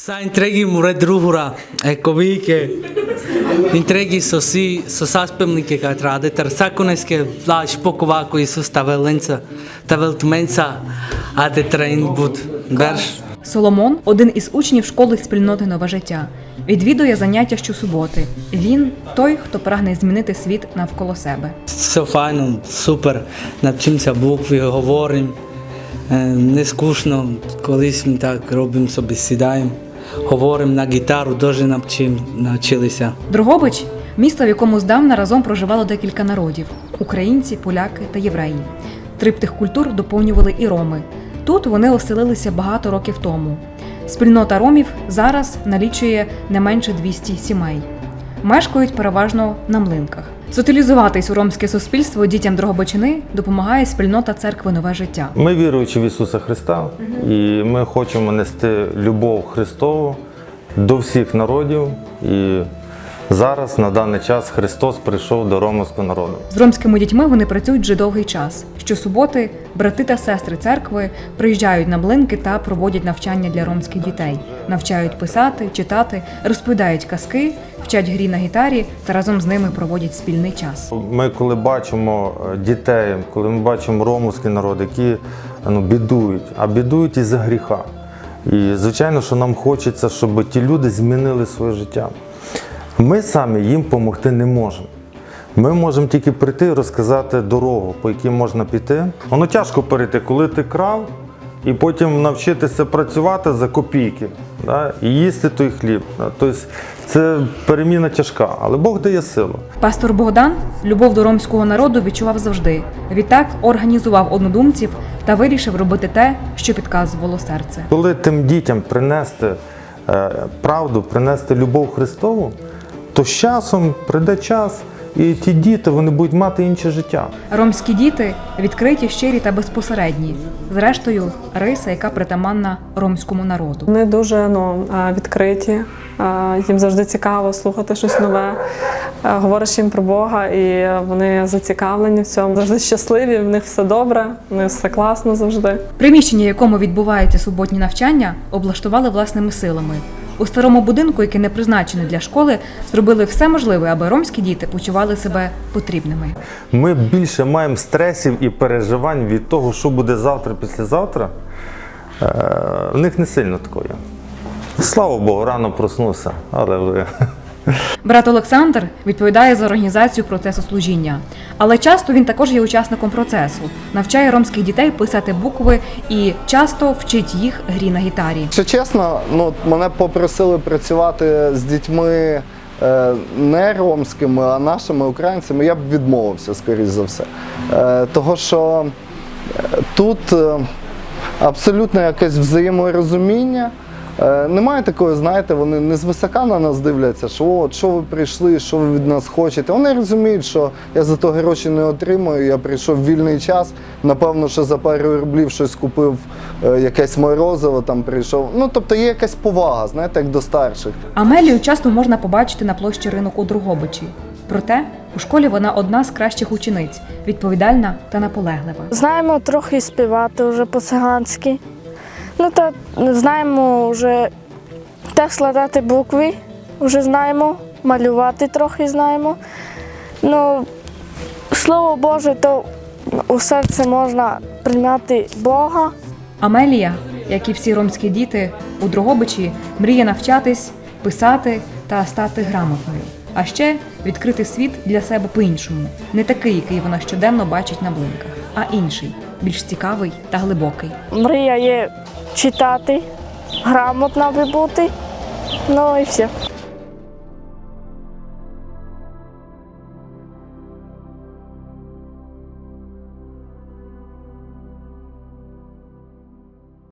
Sa intrigi mure druhura, ecco vi che intrigi so si so saspemnike kaj trade, ter sakoneske vlaš pokovako i su stavelenca, taveltmenca, a de train bud, berš. Соломон один із учнів школи спільноти нове життя. Відвідує заняття щосуботи. Він той, хто прагне змінити світ навколо себе. Все файно, супер, навчимося букви, говоримо, не скучно, колись ми так робимо собі, сідаємо, говоримо на гітару, дуже навчилися. Дрогобич місто, в якому здавна разом проживало декілька народів: українці, поляки та євреї. Триптих культур доповнювали і роми. Тут вони оселилися багато років тому. Спільнота ромів зараз налічує не менше 200 сімей. Мешкають переважно на млинках. Соціалізуватись у ромське суспільство дітям Дрогобичини допомагає спільнота церкви Нове життя. Ми віруючи в Ісуса Христа, і ми хочемо нести любов Христову до всіх народів. І зараз, на даний час, Христос прийшов до ромського народу. З ромськими дітьми вони працюють вже довгий час. Щосуботи брати та сестри церкви приїжджають на блинки та проводять навчання для ромських дітей, навчають писати, читати, розповідають казки, вчать грі на гітарі та разом з ними проводять спільний час. Ми, коли бачимо е, дітей, коли ми бачимо ромський народ, які ну, бідують, а бідують із-за гріха. І звичайно, що нам хочеться, щоб ті люди змінили своє життя. Ми самі їм допомогти не можемо. Ми можемо тільки прийти і розказати дорогу, по якій можна піти. Воно тяжко перейти, коли ти крав, і потім навчитися працювати за копійки да, і їсти той хліб. Да. Тобто це переміна тяжка, але Бог дає силу. Пастор Богдан любов до ромського народу відчував завжди. Відтак організував однодумців та вирішив робити те, що підказувало серце. Коли тим дітям принести е, правду, принести любов Христову, то з часом прийде час, і ті діти вони будуть мати інше життя. Ромські діти відкриті, щирі та безпосередні. Зрештою, риса, яка притаманна ромському народу. Вони дуже ну, відкриті, їм завжди цікаво слухати щось нове. Говориш їм про Бога, і вони зацікавлені в цьому. Завжди щасливі, в них все добре, в них все класно завжди. Приміщення, в якому відбуваються суботні навчання, облаштували власними силами. У старому будинку, який не призначений для школи, зробили все можливе, аби ромські діти почували себе потрібними. Ми більше маємо стресів і переживань від того, що буде завтра, післязавтра. Е, В них не сильно такое. Слава Богу, рано проснувся, але вже. Брат Олександр відповідає за організацію процесу служіння, але часто він також є учасником процесу, навчає ромських дітей писати букви і часто вчить їх грі на гітарі. Якщо чесно, ну мене попросили працювати з дітьми е, не ромськими, а нашими українцями, я б відмовився, скоріш за все. Е, того, що е, тут е, абсолютно якесь взаєморозуміння. Е, Немає такої, знаєте, вони не звисока на нас дивляться, що от що ви прийшли, що ви від нас хочете. Вони розуміють, що я за то гроші не отримую. Я прийшов в вільний час. Напевно, що за пару рублів щось купив, е, якесь морозиво там прийшов. Ну тобто є якась повага, знаєте, як до старших. Амелію часто можна побачити на площі ринок у Другобичі. Проте у школі вона одна з кращих учениць, відповідальна та наполеглива. Знаємо трохи співати вже по-циганськи. Ну та знаємо вже теж складати букви, вже знаємо, малювати трохи знаємо. Ну, слово Боже, то у серце можна прийняти Бога. Амелія, як і всі ромські діти у Другобичі, мріє навчатись, писати та стати грамотною. А ще відкрити світ для себе по-іншому, не такий, який вона щоденно бачить на блинках, а інший, більш цікавий та глибокий. Мрія є читати, грамотна би бути. Ну і все.